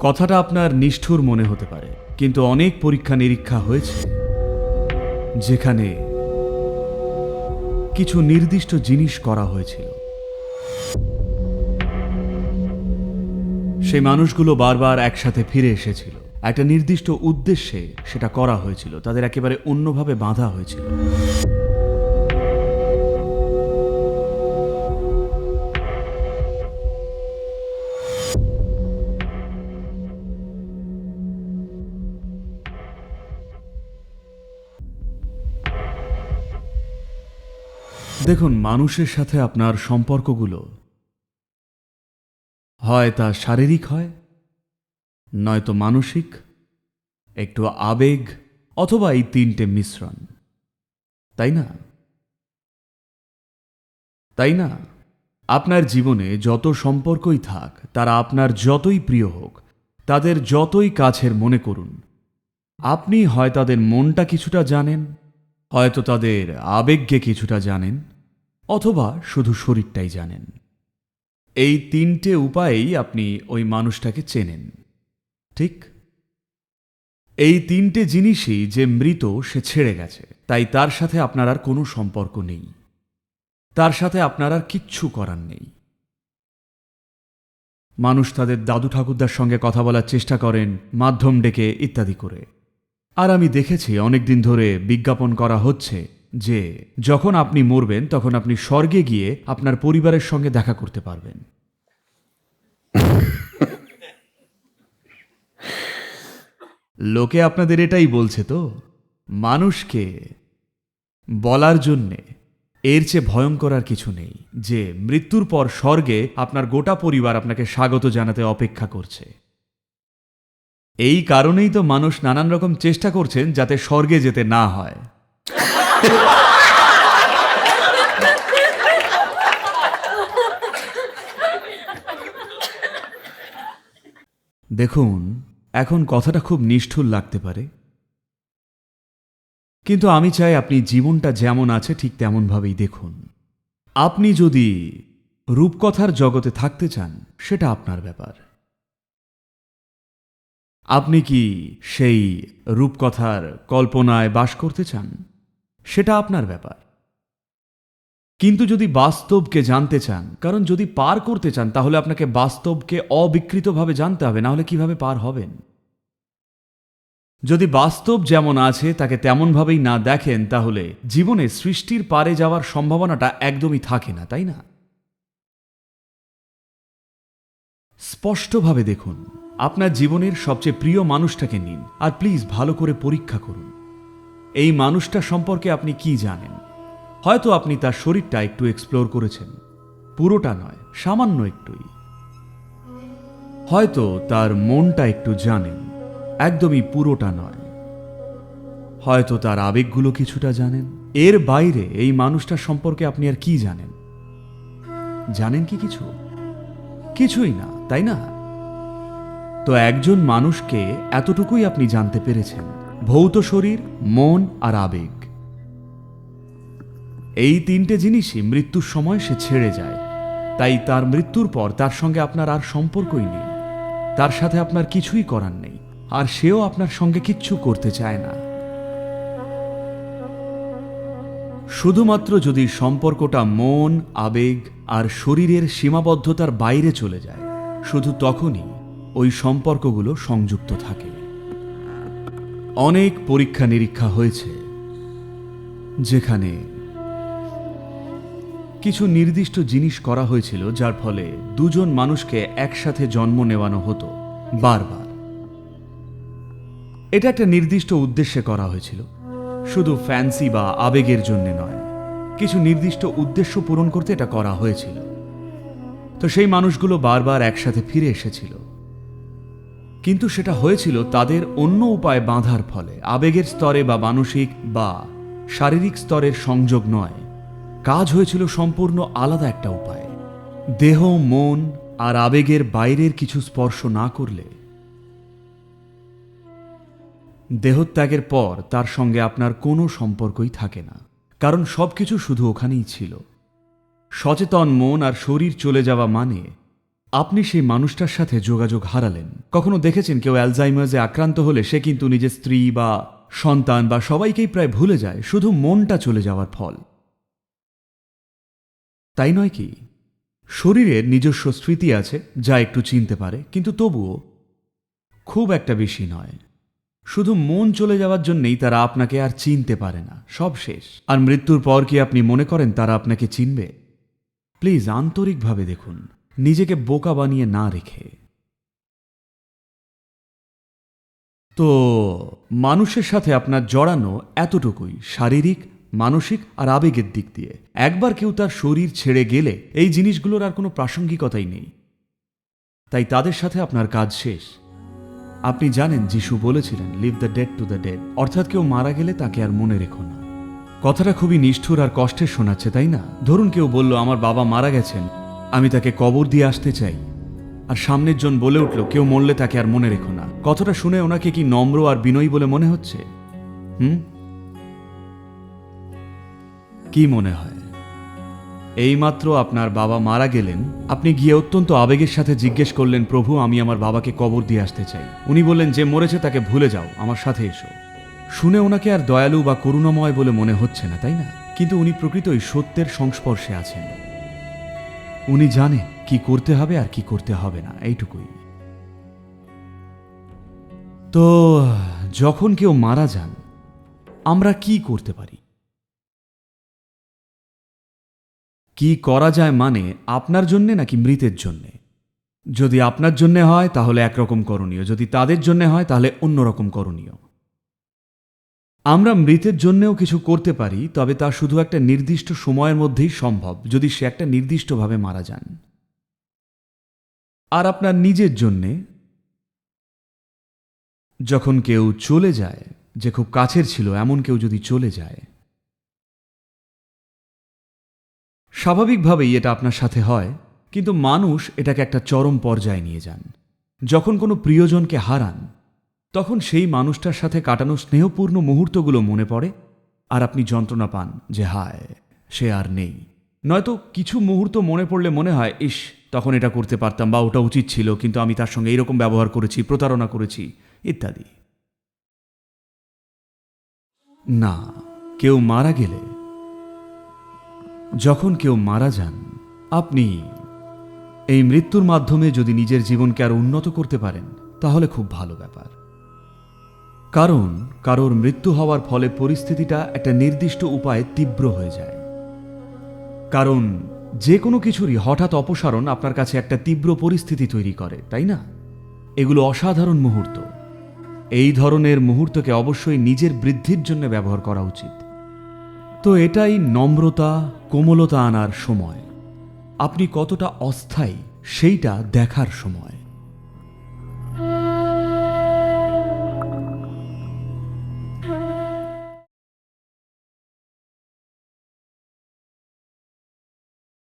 কথাটা আপনার নিষ্ঠুর মনে হতে পারে, কিন্তু অনেক পরীক্ষা নিরীক্ষা হয়েছে, যেখানে কিছু নির্দিষ্ট জিনিস করা হয়েছিল। সেই মানুষগুলো বারবার একসাথে ফিরে এসেছিল। একটা নির্দিষ্ট উদ্দেশ্যে সেটা করা হয়েছিল, তাদের একেবারে অন্যভাবে বাঁধা হয়েছিল। দেখুন, মানুষের সাথে আপনার সম্পর্কগুলো। হয় তা শারীরিক হয়, নয়তো মানসিক, একটু আবেগ, অথবা এই তিনটে মিশ্রণ। তাই না? তাই না? আপনার জীবনে যত সম্পর্কই থাক, তারা আপনার যতই প্রিয় হোক, তাদের যতই কাছের মনে করুন, আপনি হয় তাদের মনটা কিছুটা জানেন, হয়তো তাদের আবেগকে কিছুটা জানেন অথবা শুধু শরীরটাই জানেন। এই তিনটে উপায়েই আপনি ওই মানুষটাকে চেনেন। ঠিক? এই তিনটে জিনিসই যে মৃত, সে ছেড়ে গেছে। তাই তার সাথে আপনার আর কোনো সম্পর্ক নেই। তার সাথে আপনার আর কিচ্ছু করার নেই। মানুষ তাদের দাদু ঠাকুরদার সঙ্গে কথা বলার চেষ্টা করেন, মাধ্যম ডেকে ইত্যাদি করে। আর আমি দেখেছি, অনেকদিন ধরে বিজ্ঞাপন করা হচ্ছে। যে যখন আপনি মরবেন, তখন আপনি স্বর্গে গিয়ে আপনার পরিবারের সঙ্গে দেখা করতে পারবেন। লোকে আপনাদের এটাই বলছে তো, মানুষকে বলার জন্যে এর চেয়ে ভয়ঙ্কর আর কিছু নেই যে মৃত্যুর পর স্বর্গে আপনার গোটা পরিবার আপনাকে স্বাগত জানাতে অপেক্ষা করছে। এই কারণেই তো মানুষ নানান রকম চেষ্টা করছেন যাতে স্বর্গে যেতে না হয়। দেখুন, এখন কথাটা খুব নিষ্ঠুর লাগতে পারে। কিন্তু আমি চাই আপনি জীবনটা যেমন আছে ঠিক তেমনভাবেই দেখুন। আপনি যদি রূপকথার জগতে থাকতে চান, সেটা আপনার ব্যাপার। আপনি কি সেই রূপকথার কল্পনায় বাস করতে চান? সেটা আপনার ব্যাপার। কিন্তু যদি বাস্তবকে জানতে চান, কারণ যদি পার করতে চান, তাহলে আপনাকে বাস্তবকে অবিকৃতভাবে জানতে হবে না হলে কীভাবে পার হবেন? যদি বাস্তব যেমন আছে, তাকে তেমনভাবেই না দেখেন, তাহলে জীবনে সৃষ্টির পারে যাওয়ার সম্ভাবনাটা একদমই থাকে না, তাই না? স্পষ্টভাবে দেখুন, আপনার জীবনের সবচেয়ে প্রিয় মানুষটাকে নিন, আর প্লিজ ভালো করে পরীক্ষা করুন। এই মানুষটা সম্পর্কে আপনি কি জানেন? হয়তো আপনি তার শরীরটা একটু এক্সপ্লোর করেছেন। পুরোটা নয়, সামান্য একটুই। হয়তো তার মনটা একটু জানেন, একদমই পুরোটা নয়। হয়তো তার আবেগগুলো কিছুটা জানেন। এর বাইরে এই মানুষটা সম্পর্কে আপনি আর কি জানেন? জানেন কি কিছু? কিছুই না, তাই না? তো একজন মানুষকে এতটুকুই আপনি জানতে পেরেছেন। ভৌত শরীর, মন আর আবেগ। এই তিনটে জিনিসই মৃত্যুর সময় সে ছেড়ে যায়। তাই তার মৃত্যুর পর তার সঙ্গে আপনার আর সম্পর্কই নেই। তার সাথে আপনার কিছুই করার নেই। আর সেও আপনার সঙ্গে কিচ্ছু করতে চায় না। শুধুমাত্র যদি সম্পর্কটা মন, আবেগ আর শরীরের সীমাবদ্ধতার বাইরে চলে যায়, শুধু তখনই ওই সম্পর্কগুলো সংযুক্ত থাকে। অনেক পরীক্ষা নিরীক্ষা হয়েছে, যেখানে কিছু নির্দিষ্ট জিনিস করা হয়েছিল, যার ফলে দুজন মানুষকে একসাথে জন্ম নেওয়ানো হতো, বারবার। এটা একটা নির্দিষ্ট উদ্দেশ্যে করা হয়েছিল, শুধু ফ্যান্সি বা আবেগের জন্য নয়, কিছু নির্দিষ্ট উদ্দেশ্য পূরণ করতে এটা করা হয়েছিল। তো সেই মানুষগুলো বারবার একসাথে ফিরে এসেছিল। কিন্তু সেটা হয়েছিল তাদের অন্য উপায় বাঁধার ফলে। আবেগের স্তরে বা মানসিক বা শারীরিক স্তরের সংযোগ নয়। কাজ হয়েছিল সম্পূর্ণ আলাদা একটা উপায়। দেহ, মন আর আবেগের বাইরের কিছু স্পর্শ না করলে দেহত্যাগের পর তার সঙ্গে আপনার কোনো সম্পর্কই থাকে না। কারণ সবকিছু শুধু ওখানেই ছিল। সচেতন মন আর শরীর চলে যাওয়া মানে আপনি সেই মানুষটার সাথে যোগাযোগ হারালেন। কখনো দেখেছেন কেউ অ্যালজাইমার্সে আক্রান্ত হলে সে কিন্তু নিজের স্ত্রী বা সন্তান বা সবাইকেই প্রায় ভুলে যায়, শুধু মনটা চলে যাওয়ার ফল। তাই নয় কি? শরীরের নিজস্ব স্মৃতি আছে, যা একটু চিনতে পারে, কিন্তু তবুও খুব একটা বেশি নয়। শুধু মন চলে যাওয়ার জন্যেই তারা আপনাকে আর চিনতে পারে না, সব শেষ। আর মৃত্যুর পর কি আপনি মনে করেন তারা আপনাকে চিনবে? প্লিজ আন্তরিকভাবে দেখুন, নিজেকে বোকা বানিয়ে না রেখে। তো মানুষের সাথে আপনার জড়ানো এতটুকুই, শারীরিক, মানসিক আর আবেগের দিক দিয়ে। একবার কেউ তার শরীর ছেড়ে গেলে এই জিনিসগুলোর আর কোনো প্রাসঙ্গিকতাই নেই। তাই তাদের সাথে আপনার কাজ শেষ। আপনি জানেন যিশু বলেছিলেন leave the dead to the dead অর্থাৎ কেউ মারা গেলে তাকে আর মনে রেখো না। কথাটা খুবই নিষ্ঠুর আর কষ্টের শোনাচ্ছে, তাই না? ধরুন কেউ বলল, আমার বাবা মারা গেছেন, আমি তাকে কবর দিয়ে আসতে চাই। আর সামনের জন বলে উঠল, কেউ মরলে তাকে আর মনে রেখো না। কথাটা শুনে ওনাকে কি নম্র আর বিনয়ী বলে মনে হচ্ছে? হুম? কি মনে হয়? এইমাত্র আপনার বাবা মারা গেলেন, আপনি গিয়ে অত্যন্ত আবেগের সাথে জিজ্ঞেস করলেন, প্রভু, আমি আমার বাবাকে কবর দিয়ে আসতে চাই। উনি বললেন, যে মরেছে তাকে ভুলে যাও, আমার সাথে এসো। শুনে ওনাকে আর দয়ালু বা করুণাময় বলে মনে হচ্ছে না, তাই না? কিন্তু উনি প্রকৃতই সত্যের সংস্পর্শে আছেন। উনি জানেন কি করতে হবে আর কি করতে হবে না, এইটুকুই। তো, যখন কেউ মারা যান, আমরা কি করতে পারি? কি করা যায় মানে আপনার জন্যে নাকি মৃতের জন্যে? যদি আপনার জন্যে হয়, তাহলে একরকম করণীয়। যদি তাদের জন্যে হয়, তাহলে অন্যরকম করণীয়। আমরা মৃতের জন্যেও কিছু করতে পারি, তবে তা শুধু একটা নির্দিষ্ট সময়ের মধ্যেই সম্ভব, যদি সে একটা নির্দিষ্টভাবে মারা যান। আর আপনার নিজের জন্যে, যখন কেউ চলে যায়, যে খুব কাছের ছিল, এমন কেউ যদি চলে যায়, স্বাভাবিকভাবেই এটা আপনার সাথে হয়, কিন্তু মানুষ এটাকে একটা চরম পর্যায়ে নিয়ে যান। যখন কোনো প্রিয়জনকে হারান তখন সেই মানুষটার সাথে কাটানো স্নেহপূর্ণ মুহূর্তগুলো মনে পড়ে, আর আপনি যন্ত্রণা পান যে হায়, সে আর নেই। নয়তো কিছু মুহূর্ত মনে পড়লে মনে হয়, ইস, তখন এটা করতে পারতাম বা ওটা উচিত ছিল, কিন্তু আমি তার সঙ্গে এইরকম ব্যবহার করেছি, প্রতারণা করেছি, ইত্যাদি। না, কেউ মারা গেলে, যখন কেউ মারা যান, আপনি এই মৃত্যুর মাধ্যমে যদি নিজের জীবনকে আর উন্নত করতে পারেন, তাহলে খুব ভালো ব্যাপার। কারণ কারোর মৃত্যু হওয়ার ফলে পরিস্থিতিটা একটা নির্দিষ্ট উপায়ে তীব্র হয়ে যায়। কারণ যে কোনো কিছুরই হঠাৎ অপসারণ আপনার কাছে একটা তীব্র পরিস্থিতি তৈরি করে, তাই না? এগুলো অসাধারণ মুহূর্ত। এই ধরনের মুহূর্তকে অবশ্যই নিজের বৃদ্ধির জন্য ব্যবহার করা উচিত। তো এটাই নম্রতা, কোমলতা আনার সময়। আপনি কতটা অস্থায়ী, সেইটা দেখার সময়।